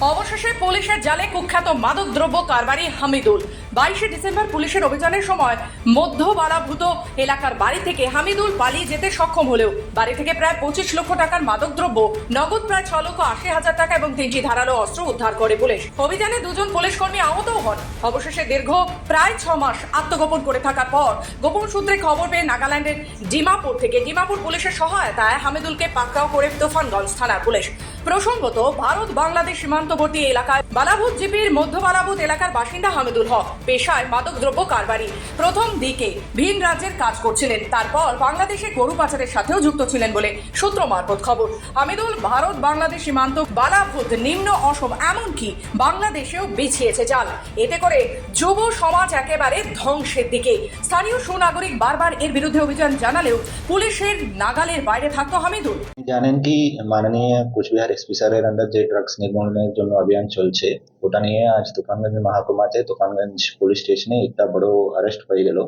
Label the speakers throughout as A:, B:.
A: অবশেষে পুলিশের জালে কুখ্যাত মাদকদ্রব্য কারবারি হামিদুল। বাইশে ডিসেম্বর পুলিশের অভিযানের সময় মধ্য বালাভূত এলাকার বাড়ি থেকে হামিদুল পালিয়ে যেতে সক্ষম হলেও বাড়ি থেকে প্রায় পঁচিশ লক্ষ টাকার মাদকদ্রব্য, নগদ প্রায় ছ লক্ষ আশি হাজার টাকা এবং তিনটি ধারালো অস্ত্র উদ্ধার করে পুলিশ। অভিযানে দুজন পুলিশ কর্মী আহতও হন। অবশেষে দীর্ঘ প্রায় ছ মাস আত্মগোপন করে থাকার পর গোপন সূত্রে খবর পেয়ে নাগাল্যান্ডের ডিমাপুর থেকে ডিমাপুর পুলিশের সহায়তায় হামিদুলকে পাকড়াও করে তুফানগঞ্জ থানার পুলিশ। প্রসঙ্গত, ভারত বাংলাদেশ সীমান্তবর্তী এলাকায় বালাভূত জিপির মধ্য বালাভূত এলাকার বাসিন্দা হামিদুল হক পেশায় মাদকদ্রব্য কারবারি প্রথম দিকে ভিন রাজ্যের কাজ করছিলেন। তারপর বাংলাদেশে গরু পাচারের সাথেও যুক্ত ছিলেন বলে সূত্র মারফত খবর। হামিদুল, ভারত বাংলাদেশ সীমান্ত বালাভূত নিম্ন অসম এমনকি বাংলাদেশেও বিছিয়েছে জাল। এতে করে যুব সমাজ একেবারে ধ্বংসের দিকে। স্থানীয় সুনাগরিক বারবার এর বিরুদ্ধে অভিযান জানালেও পুলিশের নাগালের বাইরে থাকতো হামিদুল।
B: জানেন কি মাননীয় কুচবিহার এসপি আন্ডার যে ড্রাগস নির্মূলনের জন্য অভিযান চলছে, ওটা নিয়ে আজ তুফানগঞ্জ মহাকুমাতে তুফানগঞ্জ পুলিশ স্টেশনে একটা বড় অ্যারেস্ট হয়ে গেল।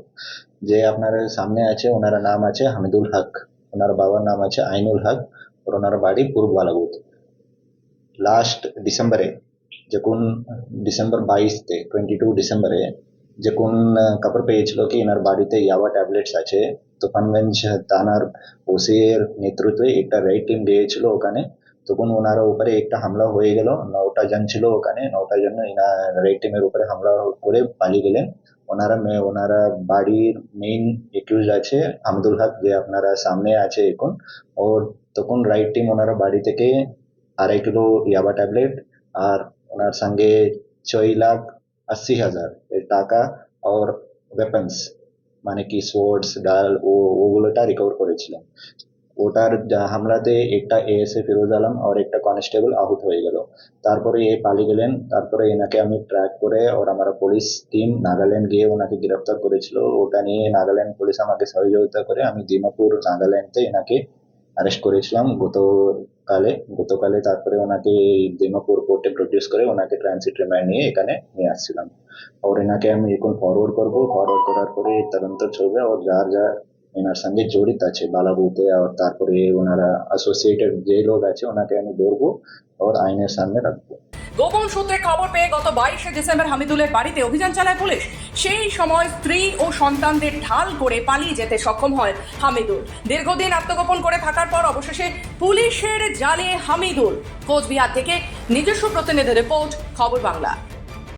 B: যে আপনার সামনে আছে, ওনার নাম আছে হামিদুল হক। ওনার বাবার নাম আছে আইনুল হক। ওনার বাড়ি পূর্ব বালাগুত লাস্ট ডিসেম্বরে যখন ডিসেম্বর বাইশতে টোয়েন্টি টু ডিসেম্বরে যখন খবর পেয়েছিল কি, এনার বাড়িতে ইয়াবা ট্যাবলেটস আছে। তুফানগঞ্জ থানার ওসির নেতৃত্বে একটা রেড টিম গিয়েছিল ওখানে। তখন ওনার উপরে একটা হামলা হয়ে গেল। নটা জন ছিল ওখানে নটা জন রেড টিমের উপরে হামলা করে পালিয়ে গেলেন। ওনারা ওনারা বাড়ির মেইন একিউজ আছে আহমদুল হক, যে আপনারা সামনে আছে এখন। ওর তখন রাইট টিম ওনারা বাড়ি থেকে আড়াই কিলো ইয়াবা ট্যাবলেট আর ওনার সঙ্গে ছয় লাখ আশি হাজার টাকা আর ওয়েপন্স মানে কি সোর্ডস ডাল ও ওগুলোটা রিকভার করেছিলেন। ওটার যা- হামলাতে একটা এএসএ ফিরোজ আলম আর একটা কনস্টেবল আহত হয়ে গেল। তারপরে এ পালিয়ে গেলেন। তারপরে এনাকে আমি ট্র্যাক করে ওর আমার পুলিশ টিম নাগাল্যান্ড গিয়ে ওনাকে গ্রেফতার করেছিল। ওটা নিয়ে নাগাল্যান্ড পুলিশ আমাকে সহযোগিতা করে আমি দিমাপুর নাগাল্যান্ডতে এনাকে অ্যারেস্ট করেছিলাম। গতকালে গতকালে তারপরে ওনাকে দিমাপুর কোর্টে প্রডিউস করে ওনাকে ট্রানজিট রিমান্ড নিয়ে এখানে নিয়ে আসছিলাম। আর এনাকে আমি এখন ফরওয়ার্ড করব। ফরওয়ার্ড করার পরে তদন্ত চলবে। আর যার যার এনার সঙ্গে জড়িত আছে, বালাবুতে আর তারপরে ওনারা অ্যাসোসিয়েটেড যে লোক আছে ওনাকে আমি ধরবো আর আইনের সামনে রাখব।
A: গোপন সূত্রে খবর পেয়ে গত বাইশে ডিসেম্বর হামিদুলের বাড়িতে অভিযান চালায় পুলিশ। সেই সময় স্ত্রী ও সন্তানদের ঢাল করে পালিয়ে যেতে সক্ষম হয় হামিদুল। দীর্ঘদিন আত্মগোপন করে থাকার পর অবশেষে পুলিশের জালে হামিদুল। কোচবিহার থেকে নিজস্ব প্রতিনিধি রিপোর্ট, খবর বাংলা।